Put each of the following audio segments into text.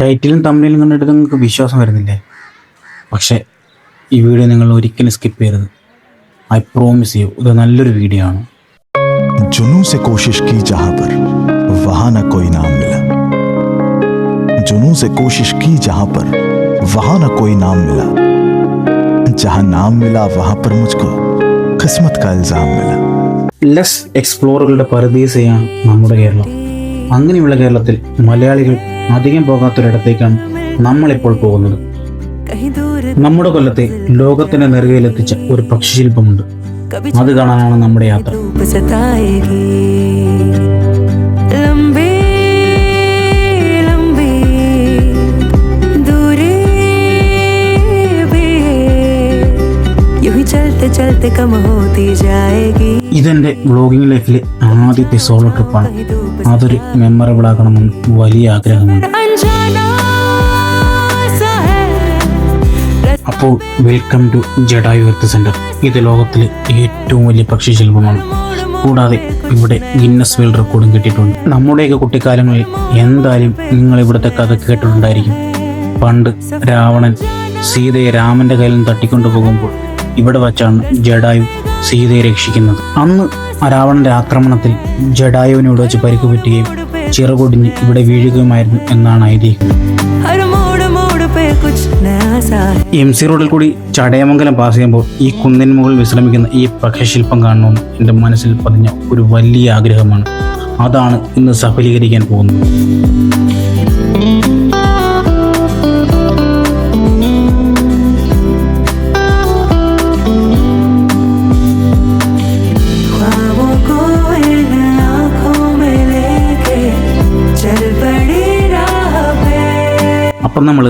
ടൈറ്റിലും തമ്മിലും കണ്ടിട്ട് നിങ്ങൾക്ക് വിശ്വാസം വരുന്നില്ലേ പക്ഷേ ഈ വീഡിയോ നിങ്ങൾ ഒരിക്കലും സ്കിപ്പ് ചെയ്യരുത് ഐ പ്രോമിസ് യു ഇത് നല്ലൊരു വീഡിയോ ആണ് जुनू से कोशिश की जहां पर वहां न कोई नाम मिला जुनू से कोशिश की जहां पर वहां न कोई नाम मिला जहां नाम मिला वहां पर मुझको किस्मत का इल्जाम मिला ലെസ് എക്സ്പ്ലോറുകളുടെ പരദീസയാണ് നമ്മുടെ കേരളം അങ്ങനെയുള്ള കേരളത്തിൽ മലയാളികൾ അധികം പോകാത്തൊരിടത്തേക്കാണ് നമ്മളിപ്പോൾ പോകുന്നത്. നമ്മുടെ കൊല്ലത്തെ ലോകത്തിന്റെ നെറുകയിലെത്തിച്ച ഒരു പക്ഷിശില്പമുണ്ട്. അത് കാണാനാണ് നമ്മുടെ യാത്ര. ഇതെന്റെ വ്ളോഗിംഗ് ലൈഫിലെ ആദ്യത്തെ സോളോ ട്രിപ്പാണ് അതൊരു മെമ്മറബിൾ ആകണമെന്ന് വലിയ ആഗ്രഹമുണ്ട്. അപ്പോൾ welcome to Jatayu earth centre ഇത് ലോകത്തിലെ ഏറ്റവും വലിയ പക്ഷി ശില്പമാണ്. കൂടാതെ ഇവിടെ ഗിന്നസ് വേൾഡ് റെക്കോർഡും കിട്ടിയിട്ടുണ്ട്. നമ്മുടെയൊക്കെ കുട്ടിക്കാലങ്ങളിൽ എന്തായാലും നിങ്ങൾ ഇവിടുത്തെ കഥ കേട്ടിട്ടുണ്ടായിരിക്കും. പണ്ട് രാവണൻ സീതയെ രാമന്റെ കയ്യിൽ നിന്ന് തട്ടിക്കൊണ്ടു പോകുമ്പോൾ ഇവിടെ വച്ചാണ് ജഡായു സീതയെ രക്ഷിക്കുന്നത്. അന്ന് രാവണന്റെ ആക്രമണത്തിൽ ജഡായുവിന് ഇവിടെ വെച്ച് പരിക്ക് പറ്റുകയും ചിറകൊടിഞ്ഞ് ഇവിടെ വീഴുകയുമായിരുന്നു എന്നാണ് ഐതിഹ്യം. എം സി റോഡിൽ കൂടി ചടയമംഗലം പാസ് ചെയ്യുമ്പോൾ ഈ കുന്നിൻ മുകളിൽ വിശ്രമിക്കുന്ന ഈ പ്രഖ്യശില്പം കാണണമെന്ന് എന്റെ മനസ്സിൽ പതിഞ്ഞ ഒരു വലിയ ആഗ്രഹമാണ്. അതാണ് ഇന്ന് സഫലീകരിക്കാൻ പോകുന്നത്. അപ്പം നമ്മൾ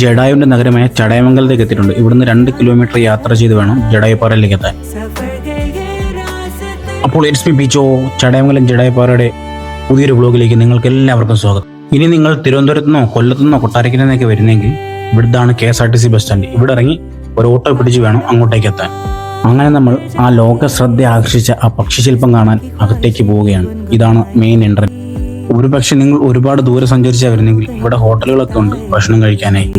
ജഡായുന്റെ നഗരമായ ചടയമംഗലത്തേക്ക് എത്തിയിട്ടുണ്ട്. ഇവിടുന്ന് രണ്ട് കിലോമീറ്റർ യാത്ര ചെയ്ത് വേണം ജഡായപ്പാറയിലേക്ക് എത്താൻ. അപ്പോൾ എസ് പി ബീച്ചോ ചടയമംഗലം ജഡായപ്പാറയുടെ പുതിയൊരു ബ്ലോഗിലേക്ക് നിങ്ങൾക്ക് എല്ലാവർക്കും സ്വാഗതം. ഇനി നിങ്ങൾ തിരുവനന്തപുരത്തുനിന്നോ കൊല്ലത്തുനിന്നോ കൊട്ടാരക്കരന്നൊക്കെ വരുന്നെങ്കിൽ ഇവിടുത്താണ് K S R T C bus stand ഇവിടെ ഇറങ്ങി ഒരു ഓട്ടോ പിടിച്ച് വേണം അങ്ങോട്ടേക്ക് എത്താൻ. അങ്ങനെ നമ്മൾ ആ ലോക ശ്രദ്ധ ആകർഷിച്ച ആ പക്ഷിശില്പം കാണാൻ അകത്തേക്ക് പോവുകയാണ്. ഇതാണ് മെയിൻ എൻട്രൻസ് ഒരു പക്ഷെ നിങ്ങൾ ഒരുപാട് ദൂരെ സഞ്ചരിച്ചാൽ വരുന്നെങ്കിൽ ഇവിടെ ഹോട്ടലുകളൊക്കെ ഉണ്ട് ഭക്ഷണം കഴിക്കാനായി.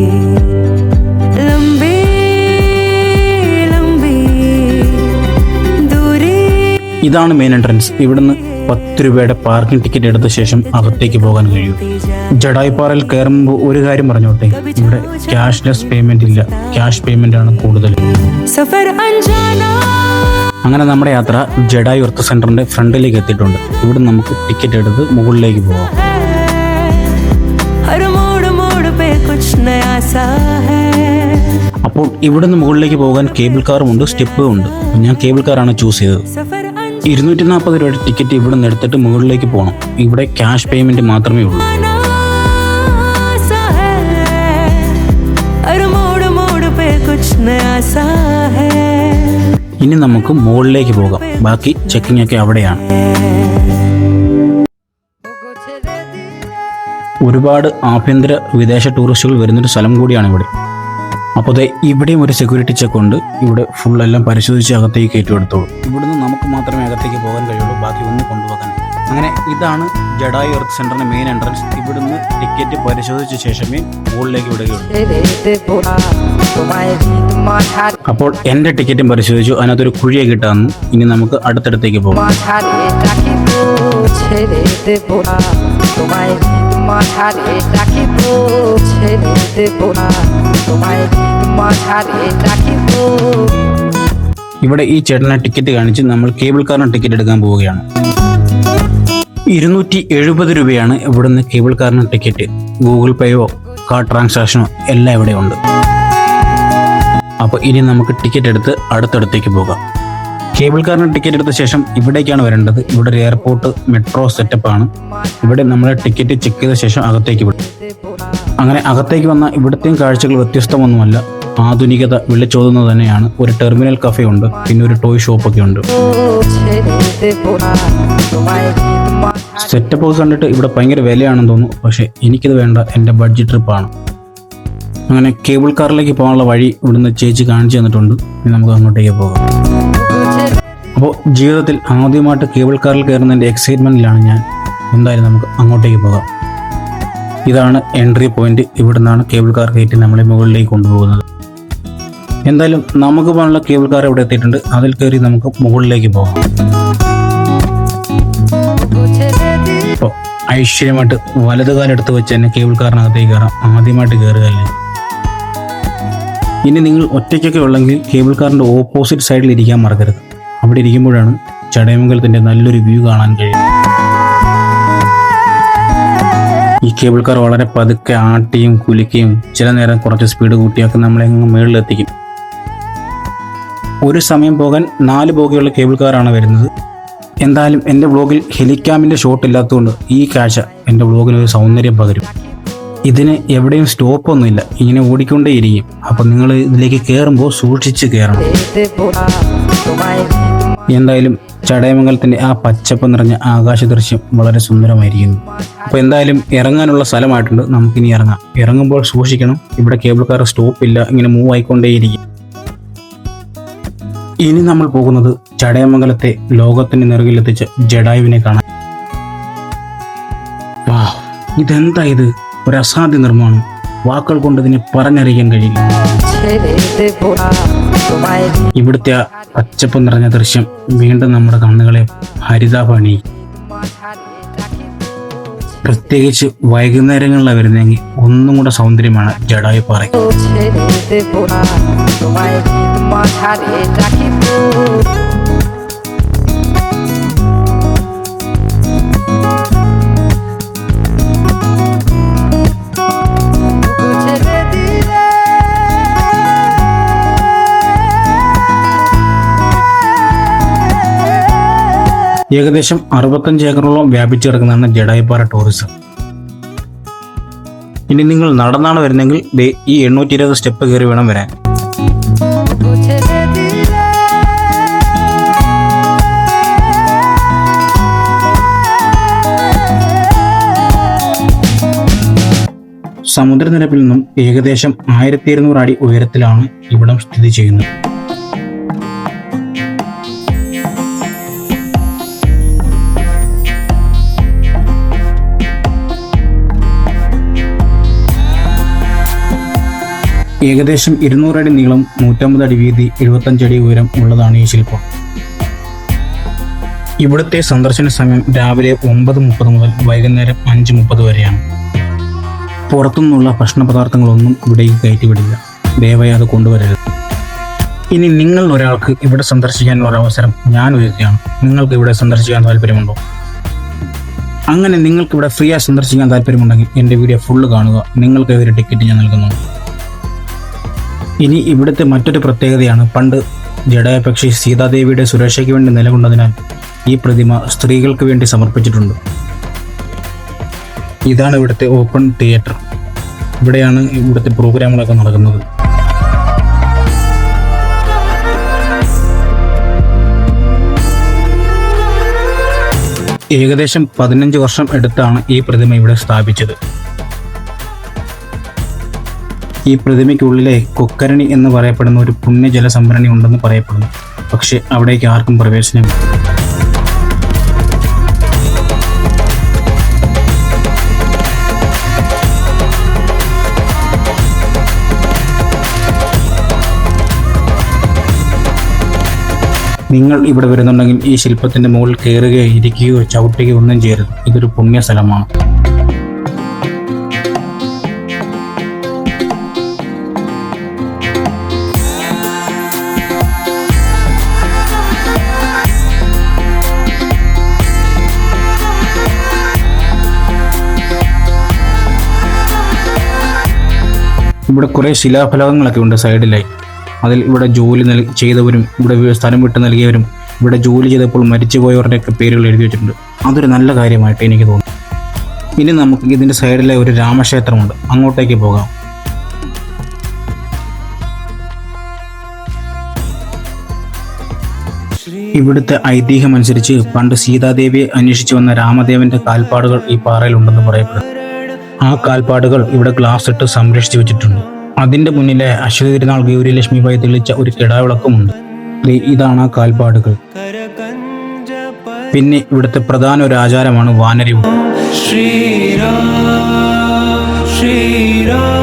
ഇതാണ് മെയിൻ എൻട്രൻസ് ഇവിടുന്ന് പത്ത് രൂപയുടെ പാർക്കിംഗ് ടിക്കറ്റ് എടുത്ത ശേഷം അകത്തേക്ക് പോകാൻ കഴിയും. ജഡായിപ്പാറയിൽ കയറുമ്പോൾ ഒരു കാര്യം പറഞ്ഞോട്ടെ? ഇവിടെ ക്യാഷ്ലെസ് പേയ്മെന്റ് ഇല്ല. ക്യാഷ് പേയ്മെന്റ് ആണ് കൂടുതൽ. അങ്ങനെ നമ്മുടെ യാത്ര ജഡായ് എർത്ത് സെന്ററിന്റെ ഫ്രണ്ടിലേക്ക് എത്തിയിട്ടുണ്ട്. ഇവിടെ നമുക്ക് ടിക്കറ്റ് എടുത്ത് മുകളിലേക്ക് പോകാം അപ്പോൾ ഇവിടുന്ന് മുകളിലേക്ക് പോകാൻ കേബിൾ കാറും ഉണ്ട് സ്റ്റെപ്പും ഉണ്ട്. ഞാൻ കേബിൾ കാറാണ് ചൂസ് ചെയ്തത്. ഇരുന്നൂറ്റി നാൽപ്പത് രൂപയുടെ ടിക്കറ്റ് ഇവിടെ നിന്ന് എടുത്തിട്ട് മുകളിലേക്ക് പോകണം. ഇവിടെ ക്യാഷ് പേയ്മെന്റ് മാത്രമേ ഉള്ളൂ. നയാ ഇനി നമുക്ക് മുകളിലേക്ക് പോകാം. ബാക്കി ചെക്കിംഗ് ഒക്കെ അവിടെയാണ്. ഒരുപാട് ആഭ്യന്തര വിദേശ ടൂറിസ്റ്റുകൾ വരുന്നൊരു സ്ഥലം കൂടിയാണ് ഇവിടെ. അപ്പോൾ അതെ ഇവിടെയും ഒരു സെക്യൂരിറ്റി ചെക്ക് ഉണ്ട്. ഇവിടെ ഫുൾ എല്ലാം പരിശോധിച്ച് അകത്തേക്ക് കയറ്റിയെടുത്തോളൂ ഇവിടുന്ന് നമുക്ക് മാത്രമേ അകത്തേക്ക് പോകാൻ കഴിയുള്ളൂ. ബാക്കി ഒന്നും കൊണ്ടുപോകാൻ അങ്ങനെ ഇതാണ് ജഡായു എർത്ത് സെന്ററിന്റെ മെയിൻ എൻട്രൻസ് ഇവിടുന്ന് ടിക്കറ്റ് പരിശോധിച്ച ശേഷമേ മുകളിലേക്ക് വിടുകയുള്ളൂ. അപ്പോൾ എന്റെ ടിക്കറ്റും പരിശോധിച്ചു. അതിനകത്തൊരു കുഴിയെ കിട്ടാന്ന്. ഇനി നമുക്ക് അടുത്തടുത്തേക്ക് പോകാം. ഇവിടെ ഈ ചേട്ടനെ ടിക്കറ്റ് കാണിച്ച് നമ്മൾ കേബിൾ കാറിന് ടിക്കറ്റ് എടുക്കാൻ പോവുകയാണ്. ഇരുന്നൂറ്റി എഴുപത് രൂപയാണ് ഇവിടുന്ന് കേബിൾ കാറിന് ടിക്കറ്റ്. ഗൂഗിൾ പേയോ കാർഡ് ട്രാൻസാക്ഷനോ എല്ലാം ഇവിടെ ഉണ്ട് അപ്പോൾ ഇനി നമുക്ക് ടിക്കറ്റ് എടുത്ത് അടുത്തടുത്തേക്ക് പോകാം. കേബിൾ കാറിന് ടിക്കറ്റ് എടുത്ത ശേഷം ഇവിടേക്കാണ് വരേണ്ടത്. ഇവിടെ ഒരു എയർപോർട്ട് മെട്രോ സെറ്റപ്പ് ആണ്. ഇവിടെ നമ്മൾ ടിക്കറ്റ് ചെക്ക് ചെയ്ത ശേഷം അകത്തേക്ക് വിടും. അങ്ങനെ അകത്തേക്ക് വന്ന ഇവിടുത്തെയും കാഴ്ചകൾ വ്യത്യസ്തമൊന്നുമല്ല. ആധുനികത വിളിച്ചോതുന്നത് തന്നെയാണ്. ഒരു ടെർമിനൽ കഫേ ഉണ്ട്. പിന്നെ ഒരു ടോയ് ഷോപ്പൊക്കെ ഉണ്ട്. സെറ്റപ്പ് ഒക്കെ കണ്ടിട്ട് ഇവിടെ ഭയങ്കര വിലയാണെന്ന് തോന്നുന്നു. പക്ഷേ എനിക്കിത് വേണ്ട. എന്റെ ബഡ്ജറ്റ് ട്രിപ്പാണ് അങ്ങനെ കേബിൾ കാറിലേക്ക് പോകാനുള്ള വഴി ഇവിടുന്ന് ചേച്ചി കാണിച്ചു തന്നിട്ടുണ്ട്. ഇനി നമുക്ക് അങ്ങോട്ടേക്ക് പോകാം. അപ്പോൾ ജീവിതത്തിൽ ആദ്യമായിട്ട് കേബിൾ കാറിൽ കയറുന്നതിന്റെ എക്സൈറ്റ്മെന്റിലാണ് ഞാൻ. എന്തായാലും നമുക്ക് അങ്ങോട്ടേക്ക് പോകാം. ഇതാണ് എൻട്രി പോയിന്റ് ഇവിടുന്നാണ് കേബിൾ കാർ കയറ്റി നമ്മളെ മുകളിലേക്ക് കൊണ്ടുപോകുന്നത്. എന്തായാലും നമുക്ക് പോകാനുള്ള കേബിൾ കാർ ഇവിടെ എത്തിയിട്ടുണ്ട്. അതിൽ കയറി നമുക്ക് മുകളിലേക്ക് പോകാം. ഐശ്വര്യമായിട്ട് വലതുകാലെടുത്ത് വെച്ച് തന്നെ കേബിൾ കാറിനകത്തേക്ക് കയറാം. ആദ്യമായിട്ട് കയറുകയല്ലേ ഇനി നിങ്ങൾ ഒറ്റയ്ക്കൊക്കെ ഉള്ളെങ്കിൽ കേബിൾ കാറിന്റെ ഓപ്പോസിറ്റ് സൈഡിൽ ഇരിക്കാൻ മറക്കരുത്. അവിടെ ഇരിക്കുമ്പോഴാണ് ചടയമംഗലത്തിന്റെ നല്ലൊരു വ്യൂ കാണാൻ കഴിയുന്നത്. ഈ കേബിൾ കാർ വളരെ പതുക്കെ ആട്ടിയും കുലിക്കുകയും ചില നേരം കുറച്ച് സ്പീഡ് കൂട്ടിയൊക്കെ നമ്മളെ അങ്ങ് മുകളിലെത്തിക്കും ഒരു സമയം പോകാൻ നാല് ബോഗിയുള്ള കേബിൾ കാറാണ് വരുന്നത്. എന്തായാലും എന്റെ വ്ളോഗിൽ ഹെലിക്യാമിന്റെ ഷോട്ട് ഇല്ലാത്തതുകൊണ്ട് ഈ കാഴ്ച എന്റെ വ്ളോഗിന് ഒരു സൗന്ദര്യം പകരും. ഇതിന് എവിടെയും സ്റ്റോപ്പ് ഒന്നുമില്ല. ഇങ്ങനെ ഓടിക്കൊണ്ടേയിരിക്കും. അപ്പൊ നിങ്ങൾ ഇതിലേക്ക് കയറുമ്പോൾ സൂക്ഷിച്ച് കയറണം എന്തായാലും ചടയമംഗലത്തിന്റെ ആ പച്ചപ്പ് നിറഞ്ഞ ആകാശ ദൃശ്യം വളരെ സുന്ദരമായിരിക്കുന്നു. അപ്പോൾ എന്തായാലും ഇറങ്ങാനുള്ള സ്ഥലമായിട്ടുണ്ട്. നമുക്കിനി ഇറങ്ങാം. ഇറങ്ങുമ്പോൾ സൂക്ഷിക്കണം. ഇവിടെ കേബിൾ കാർ സ്റ്റോപ്പ് ഇല്ല. ഇങ്ങനെ മൂവ് ആയിക്കൊണ്ടേയിരിക്കും. ഇനി നമ്മൾ പോകുന്നത് ചടയമംഗലത്തെ ലോകത്തിന്റെ നിറകിലെത്തിച്ച ജഡായുവിനെ കാണാൻ. വാ ഇതെന്താ ഇത്? ഒരു അസാധ്യ നിർമ്മാണം വാക്കുകൾ കൊണ്ട് ഇതിനെ പറഞ്ഞറിയിക്കാൻ കഴിയില്ല. ഇവിടുത്തെ പച്ചപ്പ് നിറഞ്ഞ ദൃശ്യം വീണ്ടും നമ്മുടെ കണ്ണുകളെ ഹരിതാപണി പ്രത്യേകിച്ച് വൈകുന്നേരങ്ങളിലാണ് വരുന്നതെങ്കിൽ ഒന്നും കൂടെ സൗന്ദര്യമാണ് ജഡായു പാറ ഏകദേശം അറുപത്തഞ്ച് ഏക്കറോളം വ്യാപിച്ചു കിടക്കുന്നതാണ് ജഡായിപ്പാറ ടൂറിസം ഇനി നിങ്ങൾ നടന്നാണ് വരുന്നെങ്കിൽ ഈ എണ്ണൂറ്റി ഇരുപത് സ്റ്റെപ്പ് കയറി വേണം വരാൻ. സമുദ്രനിരപ്പിൽ നിന്നും ഏകദേശം ആയിരത്തി ഇരുന്നൂറ് അടി ഉയരത്തിലാണ് ഇവിടം സ്ഥിതി ചെയ്യുന്നത്. ഏകദേശം ഇരുന്നൂറ് അടി നീളം നൂറ്റമ്പത് അടി വീതി എഴുപത്തഞ്ച് അടി ഉയരം ഉള്ളതാണ് ഈ ശില്പം. ഇവിടുത്തെ സന്ദർശന സമയം രാവിലെ ഒമ്പത് മുപ്പത് മുതൽ വൈകുന്നേരം അഞ്ച് മുപ്പത് വരെയാണ്. പുറത്തുനിന്നുള്ള ഭക്ഷണപദാർത്ഥങ്ങളൊന്നും ഇവിടേക്ക് കയറ്റിവിടില്ല. ദയവായി അത് കൊണ്ടുവരരുത്. ഇനി നിങ്ങൾ ഒരാൾക്ക് ഇവിടെ സന്ദർശിക്കാനുള്ള ഒരു അവസരം ഞാൻ ഒരുക്കുകയാണ്. നിങ്ങൾക്ക് ഇവിടെ സന്ദർശിക്കാൻ താല്പര്യമുണ്ടോ? അങ്ങനെ നിങ്ങൾക്ക് ഇവിടെ ഫ്രീ ആയി സന്ദർശിക്കാൻ താല്പര്യമുണ്ടെങ്കിൽ എന്റെ വീഡിയോ ഫുള്ള് കാണുക. നിങ്ങൾക്ക് ഒരു ടിക്കറ്റ് ഞാൻ നൽകുന്നു ഇനി ഇവിടുത്തെ മറ്റൊരു പ്രത്യേകതയാണ് പണ്ട് ജഡയപക്ഷി സീതാദേവിയുടെ സുരക്ഷയ്ക്ക് വേണ്ടി നിലകൊണ്ടതിനാൽ ഈ പ്രതിമ സ്ത്രീകൾക്ക് വേണ്ടി സമർപ്പിച്ചിട്ടുണ്ട്. ഇതാണ് ഇവിടുത്തെ ഓപ്പൺ തിയേറ്റർ. ഇവിടെയാണ് ഇവിടുത്തെ പ്രോഗ്രാമുകളൊക്കെ നടക്കുന്നത്. ഏകദേശം പതിനഞ്ച് വർഷം എടുത്താണ് ഈ പ്രതിമ ഇവിടെ സ്ഥാപിച്ചത്. ഈ പ്രതിമയ്ക്കുള്ളിലെ കൊക്കരണി എന്ന് പറയപ്പെടുന്ന ഒരു പുണ്യജല സംഭരണി ഉണ്ടെന്ന് പറയപ്പെടുന്നു. പക്ഷെ അവിടേക്ക് ആർക്കും പ്രവേശനമില്ല. നിങ്ങൾ ഇവിടെ വരുന്നുണ്ടെങ്കിൽ ഈ ശില്പത്തിന്റെ മുകളിൽ കയറുകയോ ഇരിക്കുകയോ ചവിട്ടുകയോ ഒന്നും ചെയ്യരുത്. ഇതൊരു പുണ്യ സ്ഥലമാണ് ഇവിടെ കുറേ ശിലാഫലകങ്ങളൊക്കെ ഉണ്ട് സൈഡിലായി. അതിൽ ഇവിടെ ജോലി ചെയ്തവരും ഇവിടെ സ്ഥലം വിട്ട് നൽകിയവരും ഇവിടെ ജോലി ചെയ്തപ്പോൾ മരിച്ചുപോയവരുടെയൊക്കെ പേരുകൾ എഴുതി വെച്ചിട്ടുണ്ട്. അതൊരു നല്ല കാര്യമായിട്ട് എനിക്ക് തോന്നുന്നു. ഇനി നമുക്ക് ഇതിന്റെ സൈഡിലെ ഒരു രാമക്ഷേത്രമുണ്ട്. അങ്ങോട്ടേക്ക് പോകാം. ഇവിടുത്തെ ഐതിഹ്യം അനുസരിച്ച് പണ്ട് സീതാദേവിയെ അന്വേഷിച്ചു വന്ന രാമദേവന്റെ കാൽപ്പാടുകൾ ഈ പാറയിലുണ്ടെന്ന് പറയപ്പെടുന്നു. ആ കാൽപ്പാടുകൾ ഇവിടെ ഗ്ലാസ് ഇട്ട് സംരക്ഷിച്ചു വെച്ചിട്ടുണ്ട്. അതിന്റെ മുന്നിലെ അശ്വതി തിരുനാൾ ഗൗരി ലക്ഷ്മിബായി തെളിച്ച ഒരു കിടാവിളക്കമുണ്ട്. ഇതാണ് ആ കാൽപ്പാടുകൾ. പിന്നെ ഇവിടുത്തെ പ്രധാന ഒരു ആചാരമാണ് വാനരി ശ്രീരാ ശ്രീരാ.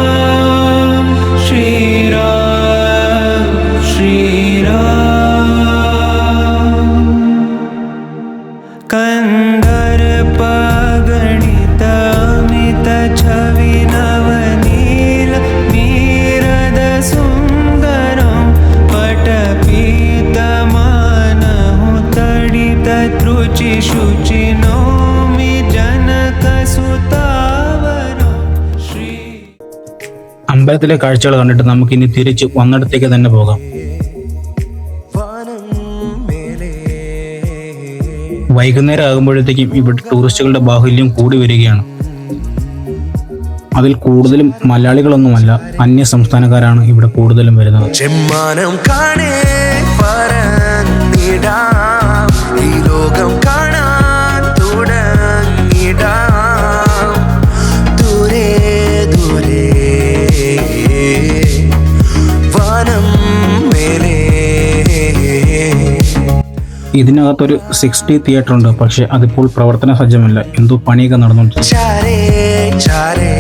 ಶತ್ರುಚಿ ಶುಚಿ ನೋಮಿ അമ്പലത്തിലെ കാഴ്ചകൾ കണ്ടിട്ട് നമുക്ക് ഇനി തിരിച്ച് വന്നിടത്തേക്ക് തന്നെ പോകാം. വൈകുന്നേരം ആകുമ്പോഴത്തേക്കും ഇവിടെ ടൂറിസ്റ്റുകളുടെ ബാഹുല്യം കൂടി വരികയാണ്. അതിൽ കൂടുതലും മലയാളികളൊന്നുമല്ല അന്യ സംസ്ഥാനക്കാരാണ് ഇവിടെ കൂടുതലും വരുന്നത്. ലോകം കാണാൻ തുടങ്ങിടാം. ദൂരെ ദൂരെ വനം മേലെ. ഇതിനകത്തൊരു സിക്സ്റ്റി തിയേറ്റർ ഉണ്ട് പക്ഷെ അതിപ്പോൾ പ്രവർത്തന സജ്ജമല്ല എന്തോ പണിയൊക്കെ നടന്നു ചാരേ ചാരേ.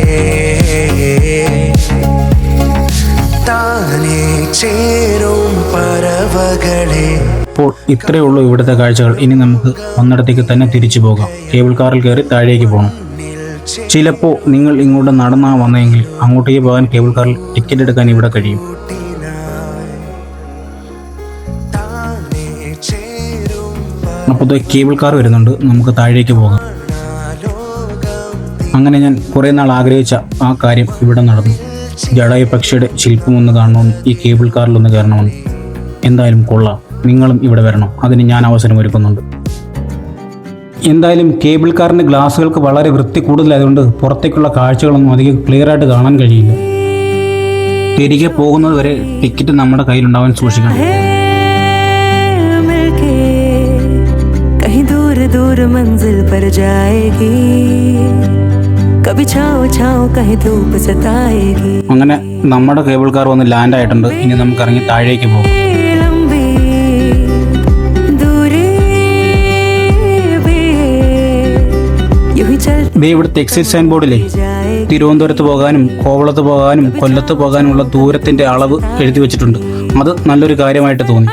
അപ്പോൾ ഇത്രയേ ഉള്ളൂ ഇവിടുത്തെ കാഴ്ചകൾ. ഇനി നമുക്ക് ഒന്നിടത്തേക്ക് തന്നെ തിരിച്ചു പോകാം. കേബിൾ കാറിൽ കയറി താഴേക്ക് പോകണം ചിലപ്പോൾ നിങ്ങൾ ഇങ്ങോട്ട് നടന്നാ വന്നെങ്കിൽ അങ്ങോട്ടേക്ക് പോകാൻ കേബിൾ കാറിൽ ടിക്കറ്റ് എടുക്കാൻ ഇവിടെ കഴിയും. അപ്പോൾ കേബിൾ കാർ വരുന്നുണ്ട്. നമുക്ക് താഴേക്ക് പോകാം. അങ്ങനെ ഞാൻ കുറേ നാൾ ആഗ്രഹിച്ച ആ കാര്യം ഇവിടെ നടന്നു. ജടായു പക്ഷിയുടെ ശില്പം ഒന്ന് കാണണമെന്ന് ഈ കേബിൾ കാറിൽ ഒന്ന് കയറണമെന്ന്. എന്തായാലും കൊള്ളാം. നിങ്ങളും ഇവിടെ വരണം അതിന് ഞാൻ അവസരം ഒരുക്കുന്നുണ്ട് എന്തായാലും കേബിൾ കാറിൻ്റെ ഗ്ലാസുകൾക്ക് വളരെ വൃത്തി കൂടുതലായതുകൊണ്ട് പുറത്തേക്കുള്ള കാഴ്ചകളൊന്നും അധികം ക്ലിയർ ആയിട്ട് കാണാൻ കഴിയില്ല തിരികെ പോകുന്നത് വരെ ടിക്കറ്റ് നമ്മുടെ കയ്യിലുണ്ടാവാൻ സൂക്ഷിക്കണം है मिलके कहीं दूर दूर मंजिल पर जाएगी कभी छाओ छाओ कहीं धूप सताएगी അങ്ങനെ നമ്മുടെ കേബിൾ കാർ വന്ന് ലാൻഡ് ആയിട്ടുണ്ട് ഇനി നമുക്ക് ഇറങ്ങി താഴേക്ക് പോകും നീ ഇവിടുത്തെ എക്സിറ്റ് സൈൻ ബോർഡിലേ തിരുവനന്തപുരത്ത് പോകാനും കോവളത്ത് പോകാനും കൊല്ലത്ത് പോകാനുമുള്ള ദൂരത്തിന്റെ അളവ് എഴുതി വെച്ചിട്ടുണ്ട്. അത് നല്ലൊരു കാര്യമായിട്ട് തോന്നി.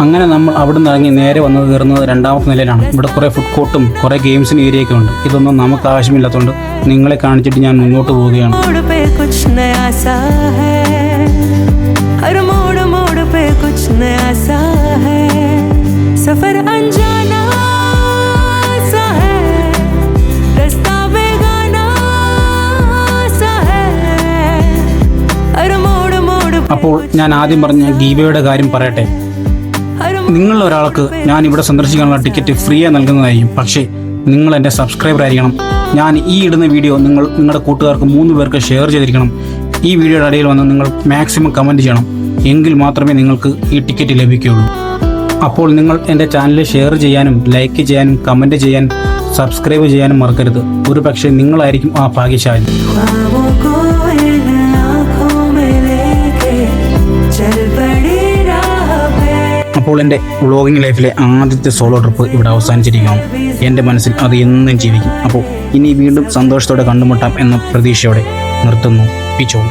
അങ്ങനെ നമ്മൾ അവിടെ നിന്ന് ഇറങ്ങി നേരെ വന്നത് കയറുന്നത് രണ്ടാമത്തെ നിലയിലാണ്. ഇവിടെ കുറേ ഫുഡ് കോർട്ടും കുറേ ഗെയിംസിന് ഏരിയയൊക്കെ ഉണ്ട്. ഇതൊന്നും നമുക്ക് ആവശ്യമില്ലാത്തതുകൊണ്ട് നിങ്ങളെ കാണിച്ചിട്ട് ഞാൻ മുന്നോട്ട് പോവുകയാണ്. സഫര അപ്പോൾ ഞാൻ ആദ്യം പറഞ്ഞ ഗീബയുടെ കാര്യം പറയട്ടെ. നിങ്ങൾ ഒരാൾക്ക് ഞാൻ ഇവിടെ സന്ദർശിക്കാനുള്ള ടിക്കറ്റ് ഫ്രീ ആയി നൽകുന്നതായിരിക്കും. പക്ഷേ നിങ്ങൾ എന്റെ സബ്സ്ക്രൈബർ ആയിരിക്കണം. ഞാൻ ഈ ഇടുന്ന വീഡിയോ നിങ്ങൾ നിങ്ങളുടെ കൂട്ടുകാർക്ക് മൂന്ന് പേർക്ക് ഷെയർ ചെയ്തിരിക്കണം. ഈ വീഡിയോയുടെ ഇടയിൽ വന്ന് നിങ്ങൾ മാക്സിമം കമന്റ് ചെയ്യണം. എങ്കിൽ മാത്രമേ നിങ്ങൾക്ക് ഈ ടിക്കറ്റ് ലഭിക്കുകയുള്ളൂ. അപ്പോൾ നിങ്ങൾ എന്റെ ചാനൽ ഷെയർ ചെയ്യാനും ലൈക്ക് ചെയ്യാനും കമന്റ് ചെയ്യാൻ സബ്സ്ക്രൈബ് ചെയ്യാനും മറക്കരുത്. ഒരു പക്ഷേ നിങ്ങളായിരിക്കും ആ ഭാഗ്യശാലി. അപ്പോൾ എന്റെ വ്ളോഗിങ് ലൈഫിലെ ആദ്യത്തെ സോളോ ട്രിപ്പ് ഇവിടെ അവസാനിച്ചിരിക്കുകയാണ്. എന്റെ മനസ്സിൽ അത് എന്നും ജീവിക്കും. അപ്പോൾ ഇനി വീണ്ടും സന്തോഷത്തോടെ കണ്ടുമുട്ടാം എന്ന പ്രതീക്ഷയോടെ നിർത്തുന്നു. പിച്ചോളൂ